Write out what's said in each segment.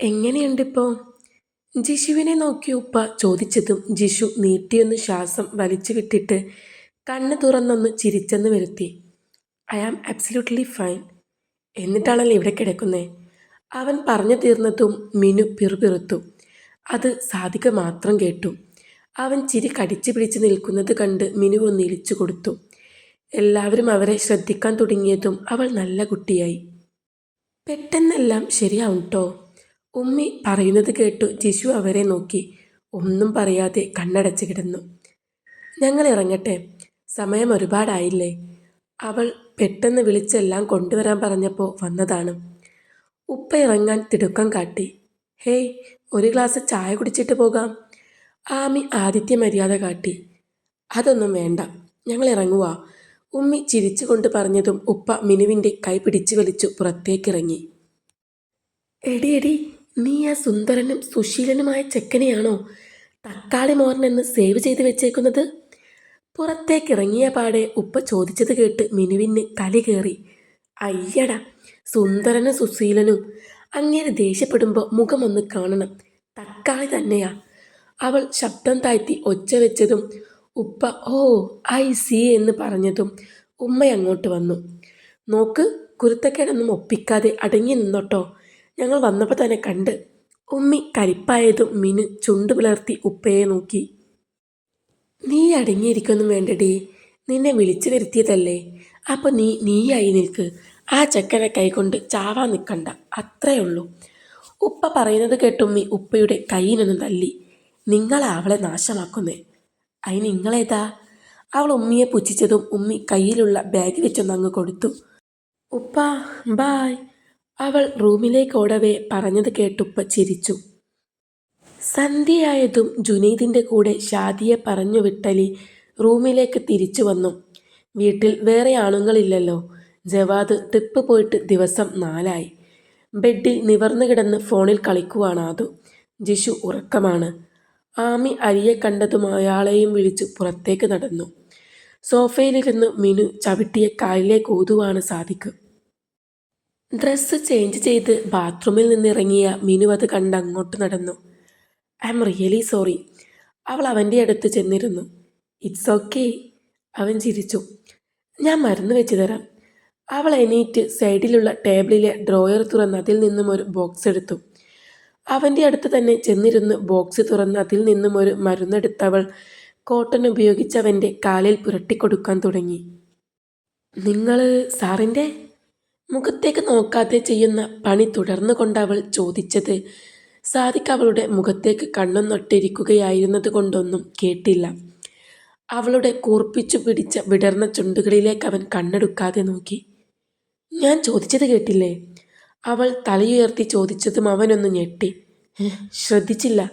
എങ്ങനെയുണ്ടിപ്പോൾ ജിഷുവിനെ നോക്കി ഉപ്പ ചോദിച്ചതും ജിഷു നീട്ടിയൊന്ന് ശ്വാസം വലിച്ചു വിട്ടിട്ട് കണ്ണ് തുറന്നൊന്ന് ചിരിച്ചെന്ന് വരുത്തി. I am absolutely fine. എന്നിട്ടാണല്ലോ ഇവിടെ കിടക്കുന്നേ? അവൻ പറഞ്ഞു തീർന്നതും മിനു പിറുപിറുത്തു. അത് സാധിക മാത്രം കേട്ടു. അവൻ ചിരി കടിച്ചു പിടിച്ച് നിൽക്കുന്നത് കണ്ട് മിനു ഒന്ന് ഇളിച്ചു കൊടുത്തു. എല്ലാവരും അവരെ ശ്രദ്ധിക്കാൻ തുടങ്ങിയതും അവൾ നല്ല കുട്ടിയായി. പെട്ടെന്നെല്ലാം ശരിയാവും ട്ടോ. ഉമ്മി പറയുന്നത് കേട്ടു ജിഷു അവരെ നോക്കി. ഒന്നും പറയാതെ കണ്ണടച്ച് കിടന്നു. ഞങ്ങൾ ഇറങ്ങട്ടെ. സമയം ഒരുപാടായില്ലേ. അവൾ പെട്ടെന്ന് വിളിച്ചെല്ലാം കൊണ്ടുവരാൻ പറഞ്ഞപ്പോൾ വന്നതാണ്. ഉപ്പ ഇറങ്ങാൻ തിടുക്കം കാട്ടി. ഹേയ് ഒരു ഗ്ലാസ് ചായ കുടിച്ചിട്ട് പോകാം. ആമി ആദിത്യ മര്യാദ കാട്ടി. അതൊന്നും വേണ്ട. ഞങ്ങൾ ഇറങ്ങുവാ. ഉമ്മി ചിരിച്ചുകൊണ്ട് പറഞ്ഞതും ഉപ്പ മിനുവിന്റെ കൈ പിടിച്ചു വലിച്ചു പുറത്തേക്കിറങ്ങി. എടി എടി നീ ആ സുന്ദരനും സുശീലനുമായ ചെക്കനെയാണോ തക്കാളി മോറിനെന്ന് സേവ് ചെയ്ത് വെച്ചേക്കുന്നത്? പുറത്തേക്ക് ഇറങ്ങിയ പാടെ ഉപ്പ ചോദിച്ചത് കേട്ട് മിനുവിന് തലി കയറി. അയ്യട സുന്ദരനും സുശീലനും അങ്ങനെ ദേഷ്യപ്പെടുമ്പോൾ മുഖമൊന്ന് കാണണം. തക്കാളി തന്നെയാ. അവൾ ശബ്ദം താഴ്ത്തി ഒച്ച വെച്ചതും ഉപ്പ ഓ ഐ സി എന്ന് പറഞ്ഞതും ഉമ്മ അങ്ങോട്ട് വന്നു. നോക്ക് കുരുത്തക്കേടൊന്നും ഒപ്പിക്കാതെ അടങ്ങി നിന്നോട്ടോ. ഞങ്ങൾ വന്നപ്പോൾ തന്നെ കണ്ട്. ഉമ്മി കരിപ്പായതും മിനു ചുണ്ടു പിളർത്തി ഉപ്പയെ നോക്കി. നീ അടങ്ങിയിരിക്കൊന്നും വേണ്ടടി. നിന്നെ വിളിച്ചു വരുത്തിയതല്ലേ. അപ്പോൾ നീ നീയായി നിൽക്ക്. ആ ചെക്കനെ കൈകൊണ്ട് ചാവാൻ നിൽക്കണ്ട. അത്രേ ഉള്ളൂ. ഉപ്പ പറയുന്നത് കേട്ടുമ്മി ഉപ്പയുടെ കൈയിനൊന്ന് തല്ലി നിങ്ങൾ അവളെ നാശമാക്കുന്നേ. അതിന് നിങ്ങളേതാ? അവൾ ഉമ്മിയെ പുച്ഛിച്ചതും ഉമ്മി കയ്യിലുള്ള ബാഗ് വെച്ചൊന്ന് അങ്ങ് കൊടുത്തു. ഉപ്പ ബായ് അവൾ റൂമിലേക്ക് ഓടവേ പറഞ്ഞത് കേട്ടുപ്പ ചിരിച്ചു. സന്ധ്യയായതും ജുനീദിന്റെ കൂടെ ഷാദിയെ പറഞ്ഞു വിട്ടലി റൂമിലേക്ക് തിരിച്ചു വന്നു. വീട്ടിൽ വേറെ ആണുങ്ങളില്ലല്ലോ. ജവാദ് ട്രിപ്പ് പോയിട്ട് ദിവസം നാലായി. ബെഡിൽ നിവർന്നു കിടന്ന് ഫോണിൽ കളിക്കുവാണ് ജിഷു ഉറക്കമാണ്. ആമി അരിയെ കണ്ടതും അയാളെയും വിളിച്ച് പുറത്തേക്ക് നടന്നു. സോഫയിലിരുന്ന് മിനു ചവിട്ടിയ കാലിലേക്ക് ഊതുവാണ് സാധിക്കും ഡ്രസ്സ് ചേഞ്ച് ചെയ്ത് ബാത്റൂമിൽ നിന്നിറങ്ങിയ മിനു അത് കണ്ട് അങ്ങോട്ട് നടന്നു. ഐ എം റിയലി സോറി അവൾ അവന്റെ അടുത്ത് ചെന്നിരുന്നു. ഇറ്റ്സ് ഓക്കെ അവൻ ചിരിച്ചു. ഞാൻ മരുന്ന് വെച്ച് തരാം. അവൾ എണീറ്റ് സൈഡിലുള്ള ടേബിളിലെ ഡ്രോയർ തുറന്ന് അതിൽ നിന്നും ഒരു ബോക്സ് എടുത്തു. അവന്റെ അടുത്ത് തന്നെ ചെന്നിരുന്ന് ബോക്സ് തുറന്ന് അതിൽ നിന്നും ഒരു മരുന്നെടുത്തവൾ കോട്ടൺ ഉപയോഗിച്ച് അവന്റെ കാലിൽ പുരട്ടിക്കൊടുക്കാൻ തുടങ്ങി. നിങ്ങൾ സാറിന്റെ? മുഖത്തേക്ക് നോക്കാതെ ചെയ്യുന്ന പണി തുടർന്നു കൊണ്ടവൾ ചോദിച്ചത്. സാദിഖ് അവളുടെ മുഖത്തേക്ക് കണ്ണൊന്നൊട്ടിരിക്കുകയായിരുന്നത് കൊണ്ടൊന്നും കേട്ടില്ല. അവളുടെ കൂർപ്പിച്ചു പിടിച്ച വിടർന്ന ചുണ്ടുകളിലേക്ക് അവൻ കണ്ണെടുക്കാതെ നോക്കി. ഞാൻ ചോദിച്ചത് കേട്ടില്ലേ അവൾ തലയുയർത്തി ചോദിച്ചതും അവനൊന്ന് ഞെട്ടി. ശ്രദ്ധിച്ചില്ല.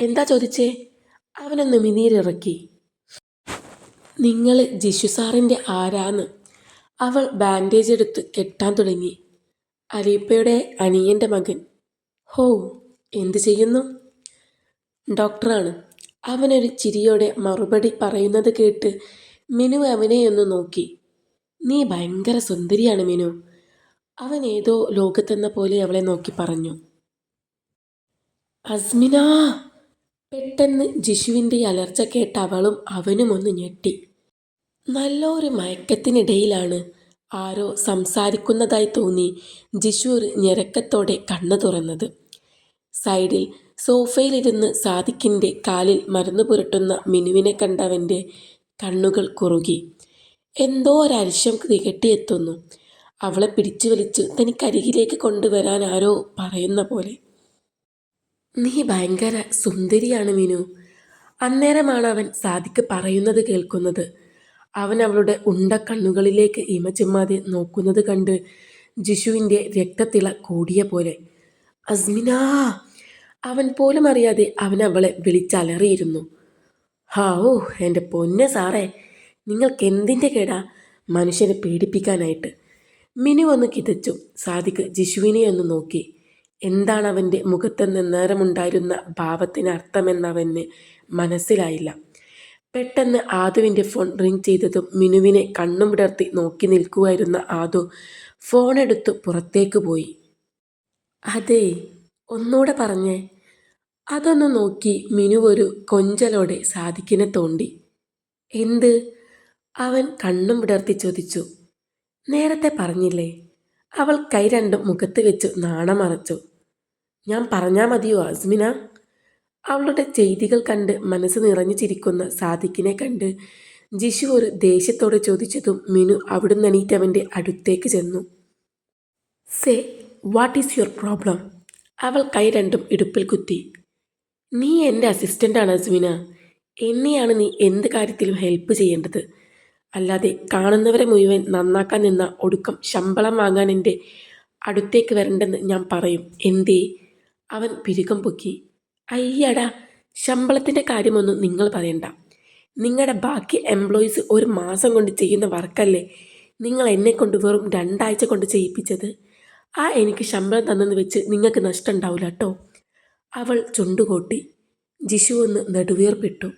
എന്താ ചോദിച്ചേ? അവനൊന്ന് മിനീരിറക്കി നിങ്ങൾ ജിഷു സാറിന്റെ ആരാന്ന് അവൾ ബാൻഡേജ് എടുത്ത് കെട്ടാൻ തുടങ്ങി. അലീപ്പയുടെ അനിയന്റെ മകൻ. ഹോ എന്തു ചെയ്യുന്നു? ഡോക്ടറാണ്. അവനൊരു ചിരിയോടെ മറുപടി പറയുന്നത് കേട്ട് മിനു അവനെ ഒന്ന് നോക്കി. നീ ഭയങ്കര സുന്ദരിയാണ് മിനു. അവൻ ഏതോ ലോകത്തെന്ന പോലെ അവളെ നോക്കി പറഞ്ഞു. അസ്മിന! പെട്ടെന്ന് ജിഷുവിന്റെ അലർച്ച കേട്ട അവളും അവനും ഒന്ന് ഞെട്ടി. നല്ലൊരു മയക്കത്തിനിടയിലാണ് ആരോ സംസാരിക്കുന്നതായി തോന്നി ജിഷൂർ ഞെരക്കത്തോടെ കണ്ണു തുറന്നത്. സൈഡിൽ സോഫയിലിരുന്ന് സാദിക്കിന്റെ കാലിൽ മരുന്ന് പുരട്ടുന്ന മിനുവിനെ കണ്ടവന്റെ കണ്ണുകൾ കുറുകി. എന്തോ ഒരൽശം തികട്ടിയെത്തുന്നു. അവളെ പിടിച്ചു വലിച്ച് തനിക്കരികിലേക്ക് കൊണ്ടുവരാൻ ആരോ പറയുന്ന പോലെ. നീ ഭയങ്കര സുന്ദരിയാണ് മിനു. അന്നേരമാണ് അവൻ സാദിക്ക് പറയുന്നത് കേൾക്കുന്നത്. അവൻ അവളുടെ ഉണ്ട കണ്ണുകളിലേക്ക് ഇമചിമ്മാതെ നോക്കുന്നത് കണ്ട് ജിഷുവിന്റെ രക്തത്തിള കൂടിയ പോലെ അസ്മിനാ അവൻ പോലും അറിയാതെ അവൻ അവളെ വിളിച്ചലറിയിരുന്നു. ഹാ ഓ എന്റെ പൊന്നെ സാറേ നിങ്ങൾക്ക് എന്തിന്റെ കേടാ മനുഷ്യനെ പീഡിപ്പിക്കാനായിട്ട്? മിനു ഒന്ന് കിതച്ചു. സാദിക്ക് ജിഷുവിനെ ഒന്ന് നോക്കി. എന്താണ് അവന്റെ മുഖത്ത് നിന്നേരമുണ്ടായിരുന്ന ഭാവത്തിന് അർത്ഥമെന്നവന് മനസ്സിലായില്ല. പെട്ടെന്ന് ആദുവിന്റെ ഫോൺ റിങ് ചെയ്തതും മിനുവിനെ കണ്ണും വിടർത്തി നോക്കി നിൽക്കുമായിരുന്ന ആദു ഫോണെടുത്ത് പുറത്തേക്ക് പോയി. അതെ ഒന്നുകൂടെ പറഞ്ഞേ. അതൊന്ന് നോക്കി മിനു ഒരു കൊഞ്ചലോടെ സാധിക്കിനെ തോണ്ടി. എന്ത്? അവൻ കണ്ണും വിടർത്തി ചോദിച്ചു. നേരത്തെ പറഞ്ഞില്ലേ അവൾ കൈ രണ്ടും മുഖത്ത് വെച്ച് നാണമറച്ചു. ഞാൻ പറഞ്ഞാൽ മതിയോ അസ്മിന അവളുടെ ചെയ്തികൾ കണ്ട് മനസ്സ് നിറഞ്ഞു ചിരിക്കുന്ന സാദിക്കിനെ കണ്ട് ജിഷു ഒരു ദേഷ്യത്തോടെ ചോദിച്ചതും മിനു അവിടുന്ന് അവന്റെ അടുത്തേക്ക് ചെന്നു. Say what is your problem അവൾ കൈ രണ്ടും ഇടുപ്പിൽ കുത്തി. നീ എന്റെ അസിസ്റ്റന്റാണ് അസ്മിന എന്നെയാണ് നീ എന്ത് കാര്യത്തിലും ഹെൽപ്പ് ചെയ്യേണ്ടത്? അല്ലാതെ കാണുന്നവരെ മുഴുവൻ നന്നാക്കാൻ നിന്ന ഒടുക്കം ശമ്പളം വാങ്ങാൻ എന്റെ അടുത്തേക്ക് വരണ്ടെന്ന് ഞാൻ പറയും. എന്തേ? അവൻ പിരുകം പൊക്കി. അയ്യടാ ശമ്പളത്തിന്റെ കാര്യമൊന്നും നിങ്ങൾ പറയണ്ട. നിങ്ങളുടെ ബാക്കി എംപ്ലോയീസ് ഒരു മാസം കൊണ്ട് ചെയ്യുന്ന വർക്കല്ലേ നിങ്ങൾ എന്നെ കൊണ്ട് വെറും രണ്ടാഴ്ച കൊണ്ട് ചെയ്യിപ്പിച്ചത്? ആ എനിക്ക് ശമ്പളം തന്നെന്ന് വെച്ച് നിങ്ങൾക്ക് നഷ്ടം ഉണ്ടാവില്ല കേട്ടോ അവൾ ചുണ്ടുകൂട്ടി ജിഷു ഒന്ന് നെടുവീർപ്പിട്ടു.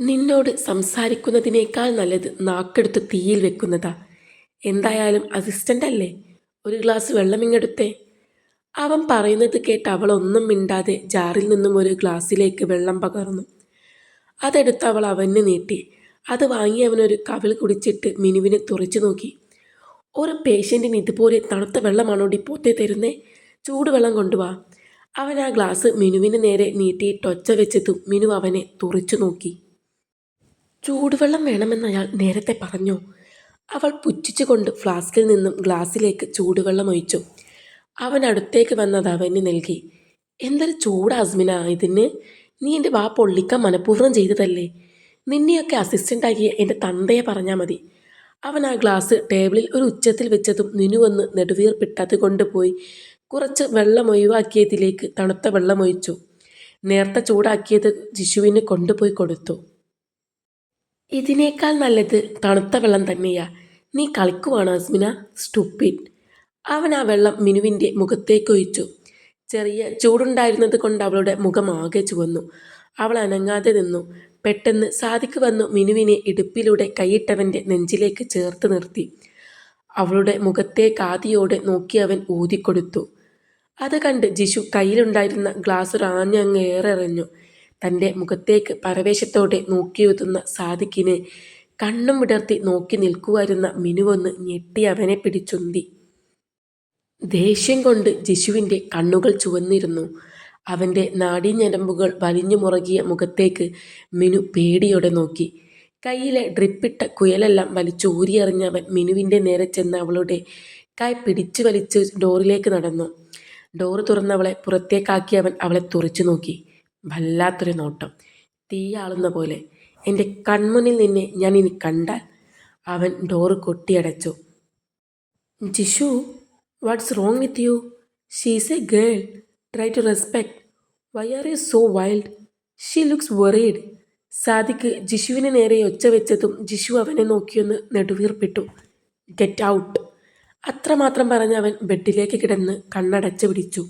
നിന്നോട് സംസാരിക്കുന്നതിനേക്കാൾ നല്ലത് നാക്കെടുത്ത് തീയിൽ വെക്കുന്നതാ. എന്തായാലും അസിസ്റ്റന്റ് അല്ലേ? ഒരു ഗ്ലാസ് വെള്ളമിങ്ങെടുത്തേ അവൻ പറയുന്നത് കേട്ട് അവൾ ഒന്നും മിണ്ടാതെ ജാറിൽ നിന്നും ഒരു ഗ്ലാസ്സിലേക്ക് വെള്ളം പകർന്നു. അതെടുത്ത് അവൾ അവന് നീട്ടി. അത് വാങ്ങി അവനൊരു കവിൾ കുടിച്ചിട്ട് മിനുവിനെ തുറച്ചു നോക്കി. ഒരു പേഷ്യന്റിന് ഇതുപോലെ തണുത്ത വെള്ളമാണോ ഡിപ്പോത്തെ തരുന്നേ? ചൂടുവെള്ളം കൊണ്ടുവാ അവൻ ആ ഗ്ലാസ് മിനുവിന് നേരെ നീട്ടി ടൊച്ച വെച്ചതും മിനു അവനെ തുറച്ചു നോക്കി. ചൂടുവെള്ളം വേണമെന്ന് അയാൾ നേരത്തെ പറഞ്ഞു. അവൾ പുച്ഛിച്ചുകൊണ്ട് ഫ്ലാസ്കിൽ നിന്നും ഗ്ലാസ്സിലേക്ക് ചൂടുവെള്ളം ഒഴിച്ചു. അവൻ അടുത്തേക്ക് വന്നത് അവന് നൽകി. എന്തൊരു ചൂട് അസ്മിന ഇതിന്. നീ എന്റെ വാ പൊള്ളിക്കാൻ മനഃപൂർവം ചെയ്തതല്ലേ? നിന്നെയൊക്കെ അസിസ്റ്റന്റാക്കിയ എന്റെ തന്തയെ പറഞ്ഞാൽ മതി. അവൻ ആ ഗ്ലാസ് ടേബിളിൽ ഒരു ഉച്ചത്തിൽ വെച്ചതും നിനു വന്ന് നെടുവീർപ്പിട്ടത് കൊണ്ടുപോയി കുറച്ച് വെള്ളം ഒഴിവാക്കിയതിലേക്ക് തണുത്ത വെള്ളം ഒഴിച്ചു. നേർത്ത ചൂടാക്കിയത് ജിഷുവിന് കൊണ്ടുപോയി കൊടുത്തു. ഇതിനേക്കാൾ നല്ലത് തണുത്ത വെള്ളം തന്നെയാ. നീ കളിക്കുവാണ് അസ്മിന? സ്റ്റുപ്പിഡ് അവൻ ആ വെള്ളം മിനുവിന്റെ മുഖത്തേക്കൊഴിച്ചു. ചെറിയ ചൂടുണ്ടായിരുന്നത് കൊണ്ട് അവളുടെ മുഖം ആകെ ചുവന്നു. അവൾ അനങ്ങാതെ നിന്നു. പെട്ടെന്ന് സാധിക്ക് വന്നു മിനുവിനെ ഇടുപ്പിലൂടെ കൈയിട്ടവന്റെ നെഞ്ചിലേക്ക് ചേർത്ത് നിർത്തി. അവളുടെ മുഖത്തെ കാതിയോടെ നോക്കി അവൻ ഊതിക്കൊടുത്തു. അത് കണ്ട് ജിഷു കയ്യിലുണ്ടായിരുന്ന ഗ്ലാസ് റാഞ്ഞങ്ങ് ഏറെറിഞ്ഞു. തന്റെ മുഖത്തേക്ക് പരവേശത്തോടെ നോക്കിയെത്തുന്ന സാദിക്കിനെ കണ്ണും വിടർത്തി നോക്കി നിൽക്കുവായിരുന്ന മിനുവൊന്ന് ഞെട്ടി അവനെ പിടിച്ചുന്തി. ദേഷ്യം കൊണ്ട് ജിഷുവിന്റെ കണ്ണുകൾ ചുവന്നിരുന്നു. അവന്റെ നാടിഞ്ഞരമ്പുകൾ വലിഞ്ഞു മുറകിയ മുഖത്തേക്ക് മിനു പേടിയോടെ നോക്കി. കയ്യിലെ ഡ്രിപ്പിട്ട കുയലെല്ലാം വലിച്ചു ഊരിയെറിഞ്ഞവൻ മിനുവിന്റെ നേരെ ചെന്ന് അവളുടെ കൈ പിടിച്ചു വലിച്ച് ഡോറിലേക്ക് നടന്നു. ഡോറ് തുറന്നവളെ പുറത്തേക്കാക്കി അവൻ അവളെ തുറച്ചു നോക്കി. വല്ലാത്തൊരു നോട്ടം. തീയാളുന്ന പോലെ. എന്റെ കൺമുന്നിൽ നിന്നെ ഞാൻ ഇനി കണ്ടാൽ? അവൻ door കൊട്ടിയടച്ചു. Jishu what's wrong with you she's a girl try to respect why are you so wild she looks weird Sadiq ജിഷുവിന് നേരെ ഒച്ച വെച്ചതും ജിഷു അവനെ നോക്കിയൊന്ന് നെടുവീർപ്പിട്ടു. ഗെറ്റ് ഔട്ട് അത്രമാത്രം പറഞ്ഞ് അവൻ ബെഡിലേക്ക് കിടന്ന് കണ്ണടച്ച് പിടിച്ചു.